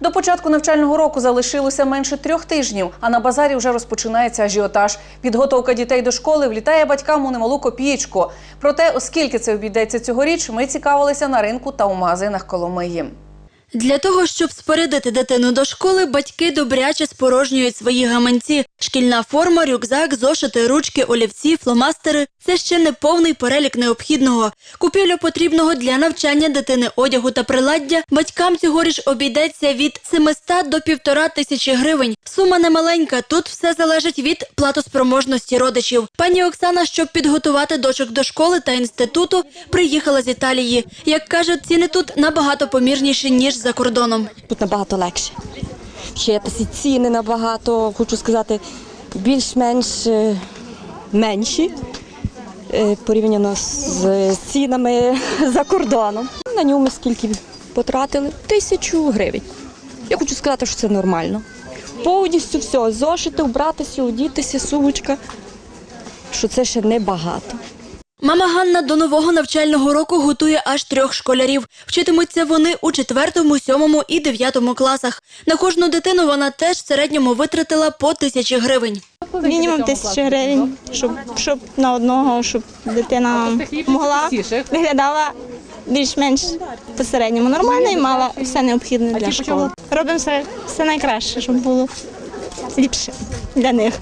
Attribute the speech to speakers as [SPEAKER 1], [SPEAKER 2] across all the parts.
[SPEAKER 1] До початку навчального року залишилося менше трьох тижнів, а на базарі вже розпочинається ажіотаж. Підготовка дітей до школи влітає батькам у немалу копієчку. Проте, оскільки це обійдеться цьогоріч, ми цікавилися на ринку та у магазинах Коломиї.
[SPEAKER 2] Для того, щоб спорядити дитину до школи, батьки добряче спорожнюють свої гаманці. Шкільна форма, рюкзак, зошити, ручки, олівці, фломастери – це ще не повний перелік необхідного. Купівля потрібного для навчання дитини одягу та приладдя батькам цьогоріч обійдеться від 700 до півтора тисячі гривень. Сума немаленька, тут все залежить від платоспроможності родичів. Пані Оксана, щоб підготувати дочок до школи та інституту, приїхала з Італії. Як кажуть, ціни тут набагато помірніші, ніж за кордоном.
[SPEAKER 3] Тут набагато легше. Вчитися ціни набагато, хочу сказати, більш-менш е, менші е, порівняно з цінами за кордоном. На ньому скільки потратили? Тисячу гривень. Я хочу сказати, що це нормально. Повністю все, зошити, вбратися, одітися, сумочка, що це ще небагато.
[SPEAKER 2] Мама Ганна до нового навчального року готує аж трьох школярів. Вчитимуться вони у четвертому, сьомому і дев'ятому класах. На кожну дитину вона теж в середньому витратила по тисячі гривень.
[SPEAKER 4] Мінімум тисячі гривень, щоб, щоб на одного, щоб дитина могла виглядала більш-менш по середньому нормально і мала все необхідне для школи. Робимо все, все найкраще, щоб було ліпше для них.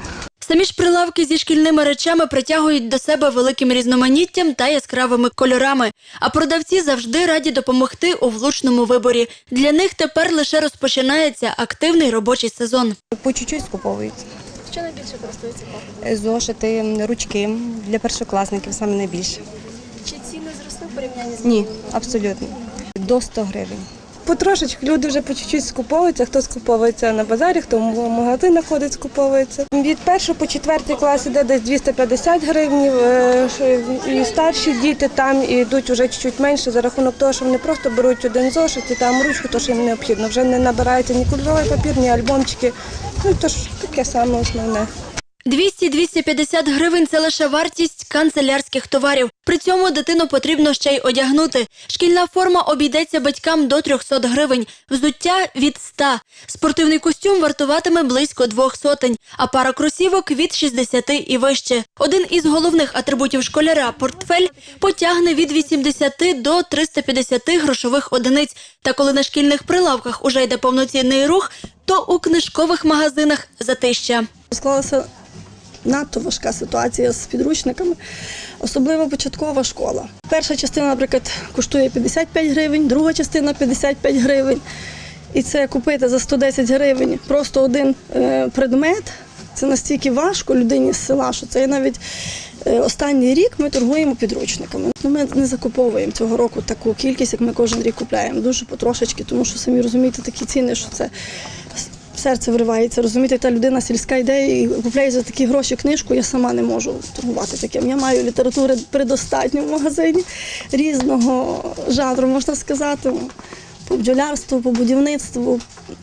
[SPEAKER 2] Самі ж прилавки зі шкільними речами притягують до себе великим різноманіттям та яскравими кольорами. А продавці завжди раді допомогти у влучному виборі. Для них тепер лише розпочинається активний робочий сезон.
[SPEAKER 5] По чуть-чуть скуповують.
[SPEAKER 4] Що найбільше користується
[SPEAKER 5] Зошити, ручки для першокласників саме найбільше.
[SPEAKER 4] Чи ціни зросли в порівнянні з
[SPEAKER 5] Ні, абсолютно. До 100 гривень.
[SPEAKER 6] Потрошечку люди вже по чуть-чуть скуповуються. Хто скуповується на базарі, хто в магазинах ходить, скуповується. Від першого по четвертий клас іде десь 250 гривень. І старші діти там йдуть вже чуть-чуть менше за рахунок того, що вони просто беруть один зошит і там ручку, то що їм необхідно. Вже не набирається ні кольоровий папір, ні альбомчики. Ну то ж таке саме основне.
[SPEAKER 2] 200-250 гривень – це лише вартість канцелярських товарів. При цьому дитину потрібно ще й одягнути. Шкільна форма обійдеться батькам до 300 гривень, взуття – від 100. Спортивний костюм вартуватиме близько двох сотень, а пара кросівок – від 60 і вище. Один із головних атрибутів школяра – портфель – потягне від 80 до 350 грошових одиниць. Та коли на шкільних прилавках уже йде повноцінний рух, то у книжкових магазинах – затища.
[SPEAKER 7] Склалася надто важка ситуація з підручниками, особливо початкова школа. Перша частина, наприклад, коштує 55 гривень, друга частина 55 гривень. І це купити за 110 гривень просто один е, предмет. Це настільки важко людині з села, що це навіть е, останній рік ми торгуємо підручниками. Ну, Ми не закуповуємо цього року таку кількість, як ми кожен рік купляємо. Дуже потрошечки, тому що самі розумієте такі ціни, що це серце виривається. Розумієте, та людина сільська йде і купляє за такі гроші книжку. Я сама не можу торгувати таким. Я маю літератури предостатньо в магазині різного жанру, можна сказати. По бджолярству, по будівництву,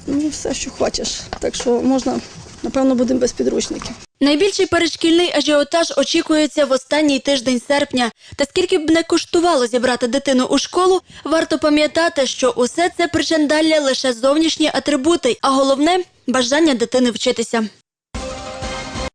[SPEAKER 7] ну все, що хочеш. Так що можна, напевно, будемо без підручників.
[SPEAKER 2] Найбільший передшкільний ажіотаж очікується в останній тиждень серпня. Та скільки б не коштувало зібрати дитину у школу, варто пам'ятати, що усе це причандалля лише зовнішні атрибути, а головне бажання дитини вчитися.